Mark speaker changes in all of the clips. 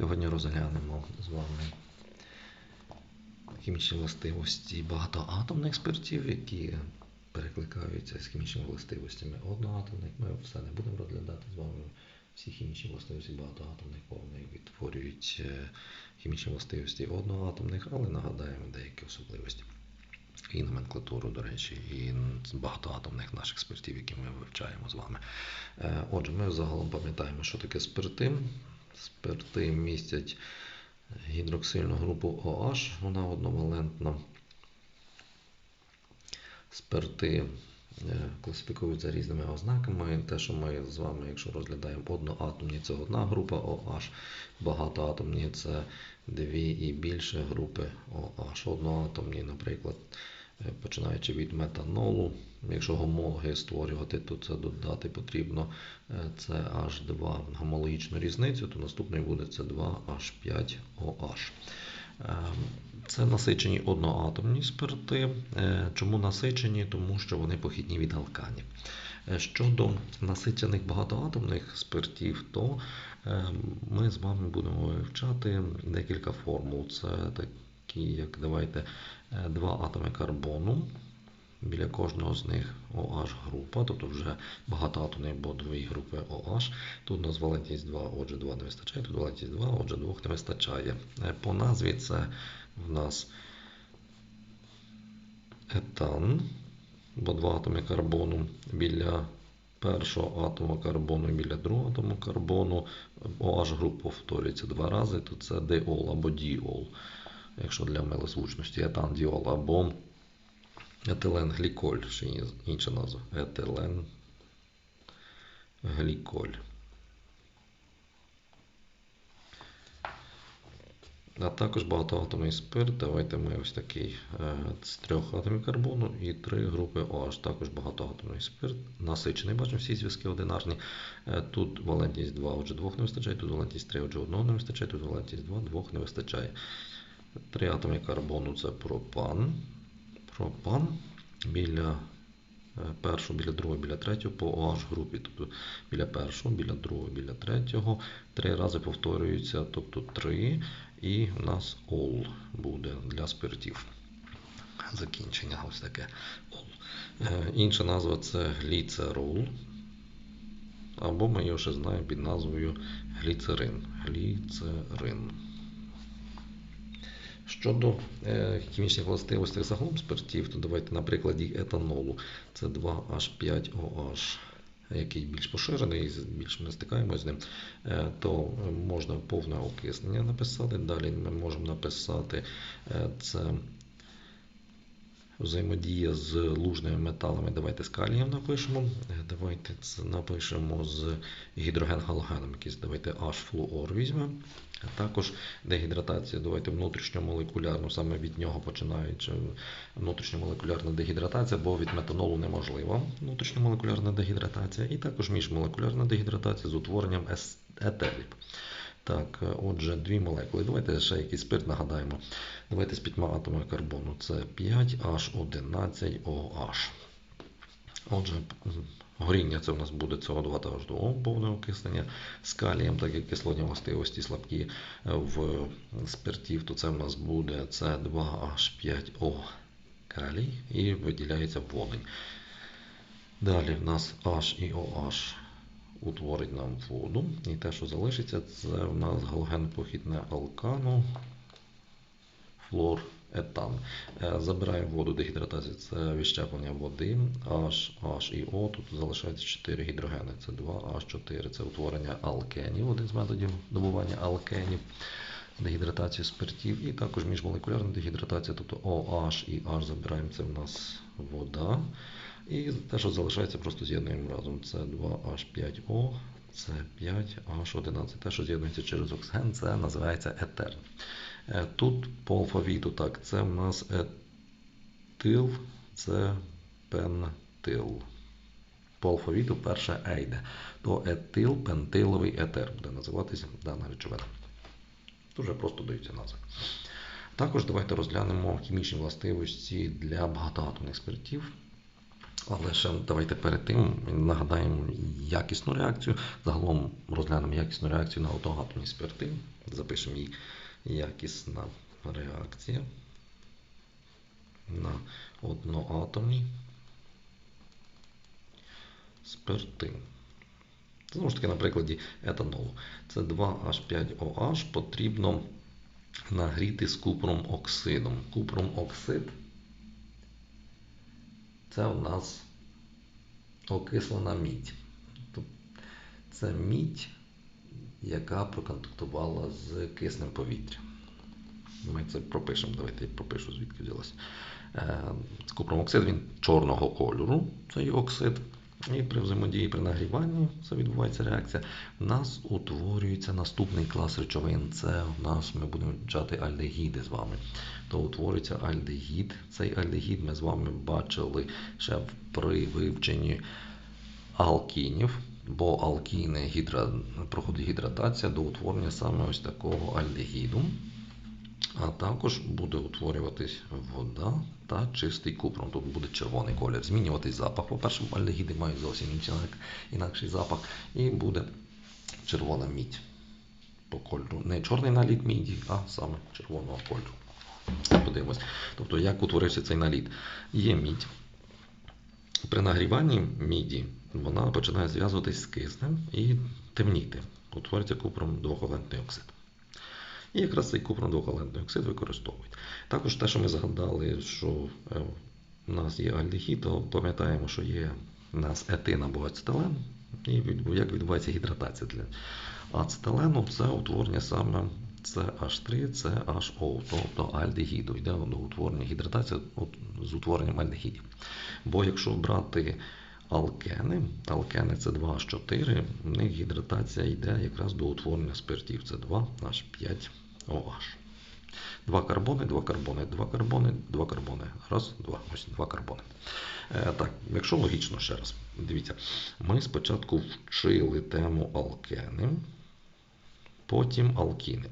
Speaker 1: Сьогодні розглянемо з вами хімічні властивості багатоатомних спиртів, які перекликаються з хімічними властивостями одноатомних. Ми все не будемо розглядати з вами. Всі хімічні властивості багатоатомних вони відтворюють е, хімічні властивості одноатомних, але нагадаємо деякі особливості. І номенклатуру, до речі, і багатоатомних наших спиртів, які ми вивчаємо з вами. Е, Отже, ми загалом пам'ятаємо, що таке спирти. Спирти містять гідроксильну групу OH, вона одновалентна. Спирти е, класифікуються різними ознаками. Те, що ми з вами, якщо розглядаємо одноатомні, це одна група OH, багатоатомні це дві і більше групи OH. Одноатомні, наприклад, починаючи від метанолу, якщо гомологи створювати, то це додати потрібно е, CH2 гомологічну різницю, то наступний буде C2H5OH. Е, Це насичені одноатомні спирти. Е, Чому насичені? Тому що вони похідні від алканів. Е, Щодо насичених багатоатомних спиртів, то е, ми з вами будемо вивчати декілька формул. Це такі, як давайте, е, два атоми карбону. Біля кожного з них OH група, тобто вже багатоатомні або дві групи OH. Тут у нас валентність 2, отже 2 не вистачає, тут валентність 2, отже 2 не вистачає. Е, По назві це в нас етан, бо два атоми карбону біля першого атому карбону і біля другого атому карбону OH група повторюється два рази, то це диол або діол, якщо для милозвучності етан діол або етилен гліколь, ще інша назва. Етилен гліколь. А також багатоатомний спирт. Давайте ми ось такий е, з трьох атомів карбону і три групи OH. Також багатоатомний спирт. Насичений, бачимо всі зв'язки одинарні. Е, Тут валентність 2, отже, двох не вистачає, тут валентність 3, отже, одного не вистачає, тут валентність 2, двох не вистачає. Три атоми карбону це пропан. Пропан біля е, першого, біля другого, біля третього по OH групі. Тобто біля першого, біля другого, біля третього. Три рази повторюється, тобто три. І у нас ол буде для спиртів. Закінчення ось таке. Ол. Е, Інша назва це гліцерол. Або ми його ще знаємо під назвою гліцерин. Гліцерин. Щодо е, хімічних властивостей загалом спиртів, то давайте на прикладі етанолу. Це 2H5OH, який більш поширений, більш ми стикаємося з ним, е, то можна повне окиснення написати. Далі ми можемо написати е, це взаємодія з лужними металами. Давайте з калієм напишемо. Е, Давайте це напишемо з гідроген-галогеном, якийсь давайте H-флуор візьмемо. Також дегідратація, давайте внутрішньомолекулярну, саме від нього починаючи внутрішньомолекулярна дегідратація, бо від метанолу неможлива внутрішньомолекулярна дегідратація, і також міжмолекулярна дегідратація з утворенням етерів. Так, е, отже, дві молекули. Давайте ще якийсь спирт нагадаємо. Давайте з п'ятьма атомами карбону. Це 5H11OH. Отже, горіння це у нас буде СО2 та H2O, повне окиснення. З калієм, так як кислотні властивості слабкі е, в спиртів, то це в нас буде С2H5O калій і виділяється водень. Далі в нас H і OH утворить нам воду. І те, що залишиться, це в нас галоген-похідне алкану, флор, етан. Е, Забираємо воду дегідратації, це відщеплення води, H, H і O. Тут залишається 4 гідрогени. Це 2H4, це утворення алкенів, один з методів добування алкенів. Дегідратацію спиртів і також міжмолекулярна дегідратація, тобто OH і H забираємо, це в нас вода. І те, що залишається, просто з'єднуємо разом. Це 2H5O, це 5H11. Те, що з'єднується через оксиген, це називається етер. Е, Тут по алфавіту так, це в нас етил, це пентил. По алфавіту перше Е йде. То етилпентиловий етер буде називатися дана речовина. Дуже просто даються назви. Також давайте розглянемо хімічні властивості для багатоатомних спиртів. Але ще давайте перед тим нагадаємо якісну реакцію. Загалом розглянемо якісну реакцію на одноатомні спирти. запишемо її якісна реакція на одноатомні спирти. Знову ж таки, на прикладі етанолу. Це 2H5OH потрібно нагріти з купром оксидом. Купром оксид це у нас окислена мідь. Це мідь, яка проконтактувала з киснем повітря. Ми це пропишемо. Давайте я пропишу, звідки взялося. Е, Купромоксид він чорного кольору, цей оксид. І при взаємодії при нагріванні це відбувається реакція. У нас утворюється наступний клас речовин. Це у нас ми будемо вивчати альдегіди з вами. То утворюється альдегід. Цей альдегід ми з вами бачили ще при вивченні алкінів, бо алкіни гідра... проходить гідратація до утворення саме ось такого альдегіду. А також буде утворюватись вода та чистий купром. Тут буде червоний колір. Змінюватись запах. По-перше, альдегіди мають зовсім інакший запах. І буде червона мідь по кольору. Не чорний наліт міді, а саме червоного кольору. Подивимось. Тобто, як утворився цей наліт? Є мідь. При нагріванні міді вона починає зв'язуватись з киснем і темніти. Утворюється купром двохвалентний оксид. І якраз цей купром двохвалентний оксид використовують. Також те, що ми згадали, що е, у нас є альдегід, то пам'ятаємо, що є у нас етин або ацетилен, і як відбувається гідратація для ацетилену, це утворення саме CH3, CHO, тобто альдегіду. Йде до утворення гідратація з утворенням альдегідів. Бо якщо брати алкени, алкени це 2H4, в них гідратація йде якраз до утворення спиртів. Це 2H5OH. Два карбони, два карбони, два карбони, два карбони. Раз, два. Ось два карбони. Е, так, якщо логічно ще раз, дивіться, ми спочатку вчили тему алкени, потім алкіни.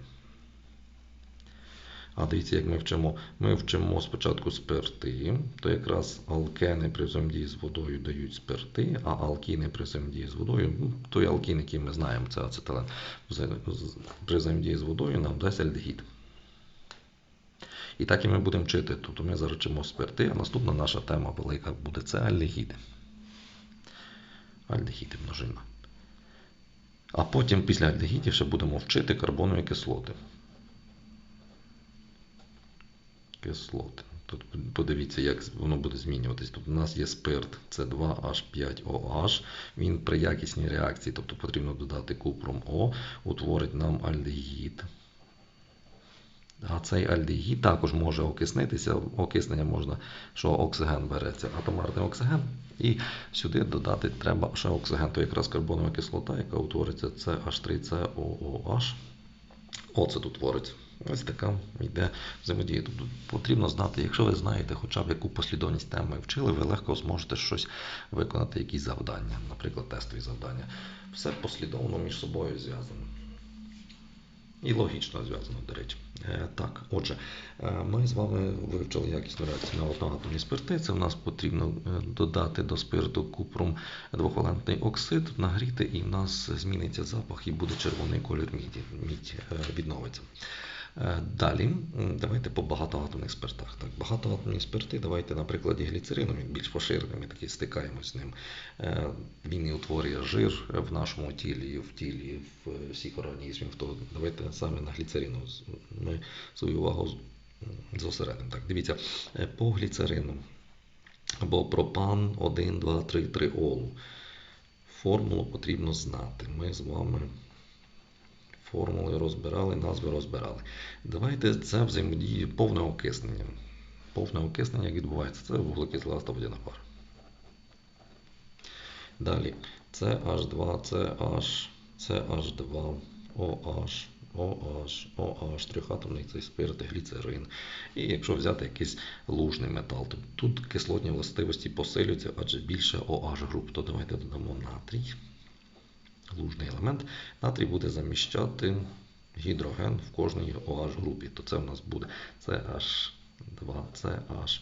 Speaker 1: А дивіться, як ми вчимо. Ми вчимо спочатку спирти, то якраз алкени при взаємодії з водою дають спирти, а алкіни при взаємодії з водою, ну, той алкін, який ми знаємо, це ацетилен, при взаємодії з водою нам дасть альдегід. І так і ми будемо вчити. Тобто ми зараз вчимо спирти, а наступна наша тема велика буде це альдегіди. Альдегіди множина. А потім після альдегідів ще будемо вчити карбонові кислоти. Кислоти. Тут подивіться, як воно буде змінюватись. Тут у нас є спирт С2H5OH. Він при якісній реакції, тобто потрібно додати купром О, утворить нам альдегід. А цей альдегід також може окиснитися. Окиснення можна, що оксиген береться, атомарний оксиген. І сюди додати треба ще оксиген, то якраз карбонова кислота, яка утвориться CH3COOH. Оцет утвориться. Ось така йде взаємодія. Тобто потрібно знати, якщо ви знаєте хоча б яку послідовність теми вчили, ви легко зможете щось виконати, якісь завдання, наприклад, тестові завдання. Все послідовно між собою зв'язано. І логічно зв'язано, до речі. Е, так, отже, е, ми з вами вивчили якісну реакцію на одноатомні спирти. Це в нас потрібно е, додати до спирту купром двохвалентний оксид, нагріти, і в нас зміниться запах і буде червоний колір міді. Мідь відновиться. Далі, давайте по багатоатомних спиртах. Так, Багатоатомні спирти, давайте на прикладі гліцерину, він більш поширений, ми таки стикаємось з ним. Він і утворює жир в нашому тілі, в тілі в всіх організмів. То давайте саме на гліцерину ми свою увагу зосередимо. Так, Дивіться, по гліцерину або пропан 1, 2, 3, 3 олу. Формулу потрібно знати. Ми з вами формули розбирали, назви розбирали. Давайте це взаємодії повне окиснення. Повне окиснення, як відбувається, це вуглекислата водяна пара. Далі CH2, CH, CH2, OH, OH, OH, трьохатомний цей спирт, гліцерин. І якщо взяти якийсь лужний метал, то тут кислотні властивості посилюються, адже більше OH груп, то давайте додамо натрій лужний елемент, натрій буде заміщати гідроген в кожній OH групі. То це в нас буде CH2, CH,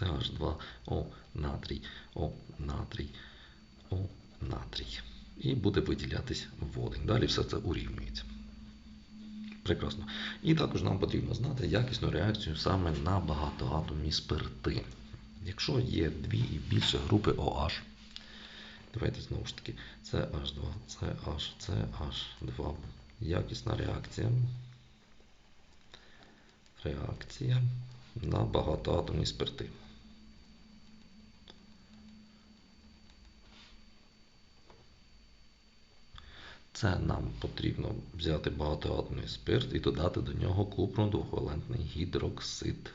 Speaker 1: CH2, О, натрій, О, натрій, О, натрій. І буде виділятись водень. Далі все це урівнюється. Прекрасно. І також нам потрібно знати якісну реакцію саме на багатоатомні спирти. Якщо є дві і більше групи OH, давайте знову ж таки, CH2, CH, CH2. Якісна реакція. Реакція на багатоатомні спирти. Це нам потрібно взяти багатоатомний спирт і додати до нього купрум двохвалентний гідроксид.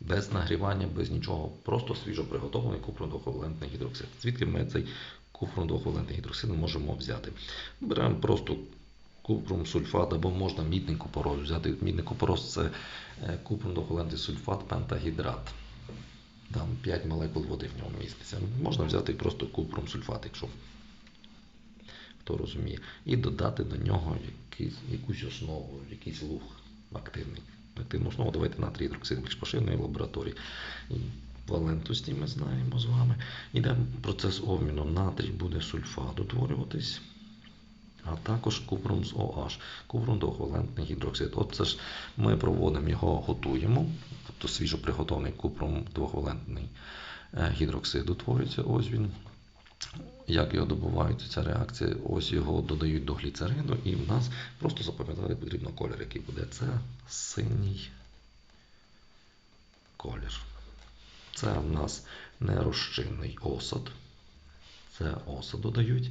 Speaker 1: Без нагрівання, без нічого. Просто свіжо приготовлений купрум двохвалентний гідроксид. Звідки ми цей купрум двохвалентний гідроксид можемо взяти? Беремо просто купрум сульфат або можна мідний купороз взяти. Мідний купороз це е, купрум двохвалентний сульфат пентагідрат. Там 5 молекул води в ньому міститься. Можна взяти просто купрум сульфат, якщо хто розуміє, і додати до нього якусь основу, якийсь луг активний. Активну основу давайте натрій гідроксид більш поширений лабораторії. І валентності ми знаємо з вами. Іде процес обміну. Натрій буде сульфат утворюватись. А також купрум з OH, купрум двохвалентний гідроксид. От це ж ми проводимо його, готуємо, тобто свіжо приготовлений купрум двохвалентний е, гідроксид утворюється. Ось він. Як його добувають, ця реакція, ось його додають до гліцерину, і в нас просто запам'ятати потрібно колір, який буде. Це синій колір. Це в нас нерозчинний осад. Це осад додають.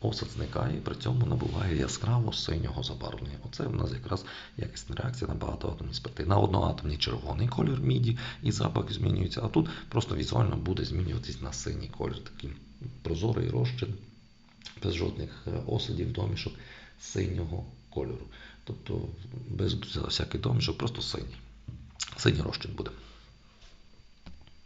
Speaker 1: Осад зникає при цьому набуває яскраво синього забарвлення. Оце в нас якраз якісна реакція на багатоатомні спирти. На одноатомній червоний колір міді і запах змінюється, а тут просто візуально буде змінюватись на синій колір. Такий прозорий розчин, без жодних е, осадів, домішок синього кольору. Тобто без всяких домішок, просто синій. Синій розчин буде.